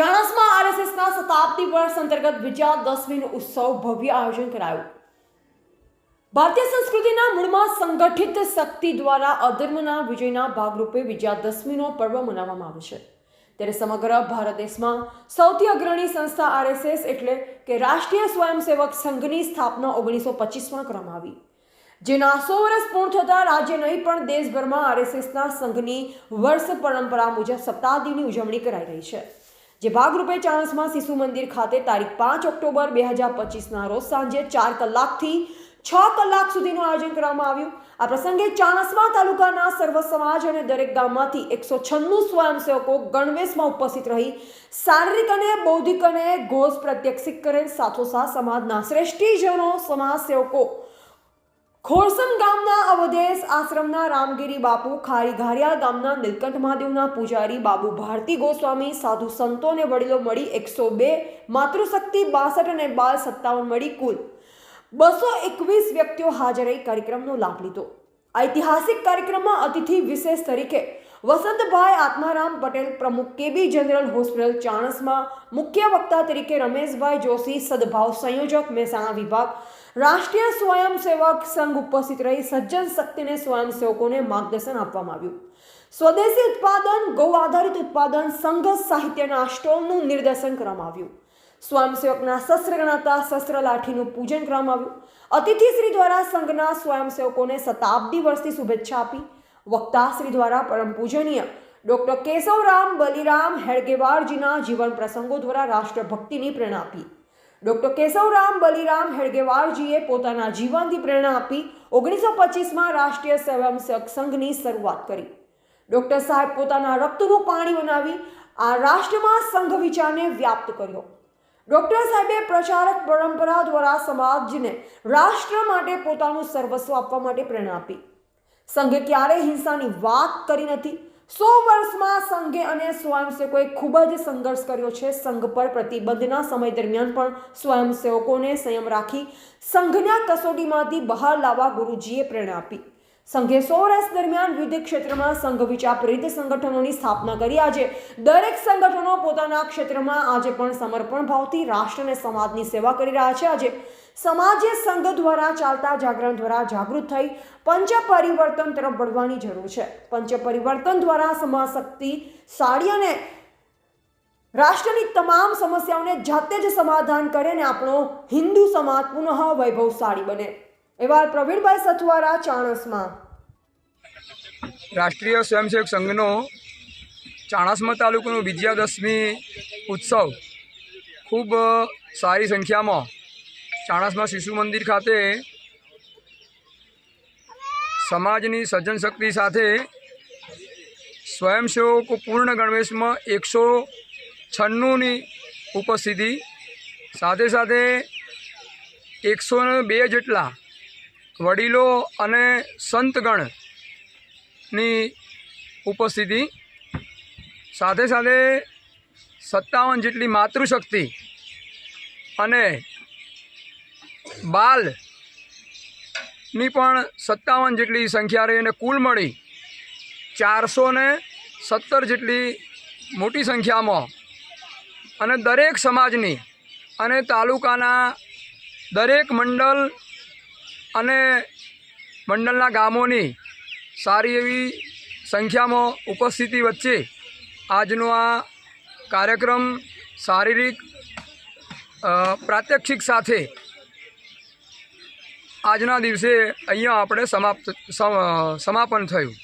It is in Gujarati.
ચાણસમાં આરએસએસના શતાબ્દી વર્ષ અંતર્ગત વિજયા વિજયાદશમીનું ઉત્સવ ભવ્ય આયોજન કરાયું. ભારતીય સંસ્કૃતિના મૂળમાં સંગઠિત શક્તિ દ્વારા અધર્મના વિજયના ભાગરૂપે વિજયાદશમીનો પર્વ મનાવવામાં આવે છે. ત્યારે સમગ્ર ભારત દેશમાં સૌથી અગ્રણી સંસ્થા આરએસએસ એટલે કે રાષ્ટ્રીય સ્વયંસેવક સંઘની સ્થાપના ઓગણીસો પચીસમાં કરવામાં આવી. જેના સો વર્ષ પૂર્ણ થતાં રાજ્ય નહીં, પણ દેશભરમાં આરએસએસના સંઘની વર્ષ પરંપરા મુજબ સપ્તાહદીની ઉજવણી કરાઈ રહી છે. જે ભાગરૂપે ચાણસમાં શિશુ મંદિર ખાતે તારીખ પાંચ ઓક્ટોબર બે હજાર પચીસના રોજ સાંજે ચાર કલાકથી છ કલાક સુધીનું આયોજન કરવામાં આવ્યું. આ પ્રસંગે ચાણસમા તાલુકાના સર્વ સમાજ અને દરેક ગામમાંથી એકસો છન્નું સ્વયંસેવકો ગણવેશમાં ઉપસ્થિત રહી શારીરિક અને બૌદ્ધિક અને ઘોષ પ્રત્યક્ષિત કરેલ સાથોસાથ સમાજના શ્રેષ્ઠીજનો સમાજ સેવકો ખોરસમ ગામના અવધેશ આશ્રમના રામગીરી બાપુ ખારી ઘારિયા ગામના નીલકંઠ મહાદેવના પૂજારી બાબુ ભારતી ગોસ્વામી સાધુ સંતો અને વડીલો મળી એકસો બે, માતૃશક્તિ બાસઠ અને બાલ સત્તાવન મળી કુલ બસો એકવીસ વ્યક્તિઓ હાજર રહી કાર્યક્રમનો લાભ લીધો. ઐતિહાસિક કાર્યક્રમમાં અતિથિ વિશેષ તરીકે વસંતભાઈ આત્મારામ પટેલ પ્રમુખ કેબી જનરલ હોસ્પિટલ ચાણસમાં મુખ્ય વક્તા તરીકે રમેશભાઈ જોશી સદભાવ સંયોજક મહેસાણા વિભાગ. રાષ્ટ્રીય સ્વયંસેવક સંઘ ઉપસ્થિત રહી સજ્જન શક્તિને સ્વયંસેવકોને માર્ગદર્શન આપવામાં આવ્યું. સ્વદેશી ઉત્પાદન, ગૌ આધારિત ઉત્પાદન સંઘ સાહિત્યના સ્ટોલનું નિર્દેશન કરવામાં આવ્યું. સ્વયંસેવકના શસ્ત્ર ગણાતા શસ્ત્ર લાઠીનું પૂજન કરવામાં આવ્યું. અતિથિશ્રી દ્વારા સંઘના સ્વયંસેવકોને શતાબ્દી વર્ષથી શુભેચ્છા આપી. વક્તાશ્રી દ્વારા પરમ પૂજનીય. ડૉક્ટર કેશવરામ બલિરામ હેડગેવારજીના જીવન પ્રસંગો દ્વારા રાષ્ટ્રભક્તિની પ્રેરણા આપી. ડૉક્ટર કેશવરામ બલિરામ હેડગેવારજીએ પોતાના જીવનથી પ્રેરણા આપી ઓગણીસો પચીસમાં રાષ્ટ્રીય સ્વયંસેવક સંઘની શરૂઆત કરી. ડૉક્ટર સાહેબ પોતાના રક્તનું પાણી બનાવી આ રાષ્ટ્રમાં સંઘ વિચારને વ્યાપ્ત કર્યો. ડૉક્ટર સાહેબે પ્રચારક પરંપરા દ્વારા સમાજને રાષ્ટ્ર માટે પોતાનું સર્વસ્વ આપવા માટે પ્રેરણા આપી. સંઘે ક્યારેય હિંસાની વાત કરી નથી. સો વર્ષમાં સંઘે અને સ્વયંસેવકોએ ખૂબ જ સંઘર્ષ કર્યો છે. સંઘ પર પ્રતિબંધના સમય દરમિયાન પણ સ્વયંસેવકોને સંયમ રાખી સંઘના કસોટીમાંથી બહાર લાવવા ગુરુજીએ પ્રેરણા આપી. સંઘે સો વર્ષ દરમિયાન વિવિધ ક્ષેત્રમાં સંઘ વિચાર પ્રેરિત સંગઠનોની સ્થાપના કરી. આજે દરેક સંગઠનો પોતાના ક્ષેત્રમાં આજે પણ સમર્પણ ભાવથી રાષ્ટ્ર અને સમાજની સેવા કરી રહ્યા છે. આજે સમાજે સંઘ દ્વારા ચાલતા જાગરણ દ્વારા જાગૃત થઈ પંચ પરિવર્તન તરફ વળવાની જરૂર છે. પંચ પરિવર્તન દ્વારા સમાજ શક્તિ સાડી અને રાષ્ટ્રની તમામ સમસ્યાઓને જાતે જ સમાધાન કરે અને આપણો હિન્દુ સમાજ પુનઃ વૈભવશાળી બને. એવા પ્રવીણભાઈ સથવારા ચાણસમાં. રાષ્ટ્રીય સ્વયંસેવક સંઘનો ચાણસમા તાલુકાનો વિજયાદશમી ઉત્સવ ખૂબ સારી સંખ્યામાં ચાણસમા શિશુ મંદિર ખાતે સમાજની સજ્જન શક્તિ સાથે સ્વયંસેવકો પૂર્ણ ગણવેશમાં એકસો છન્નુંની ઉપસ્થિતિ. સાથે સાથે એકસો બે જેટલા વડીલો અને સંતગણની ઉપસ્થિતિ સાથે સાથે સત્તાવન જેટલી માતૃશક્તિ અને બાલની પણ સત્તાવન જેટલી સંખ્યા રહી અને કુલ મળી ચારસો સત્તર જેટલી મોટી સંખ્યામાં. અને દરેક સમાજની અને તાલુકાના દરેક મંડળ અને મંડળના ગામોની સારી એવી સંખ્યામાં ઉપસ્થિતિ વચ્ચે આજનો આ કાર્યક્રમ શારીરિક પ્રાત્યક્ષિક સાથે આજના દિવસે અહીંયા આપણે સમાપ્ત સમાપન થયું.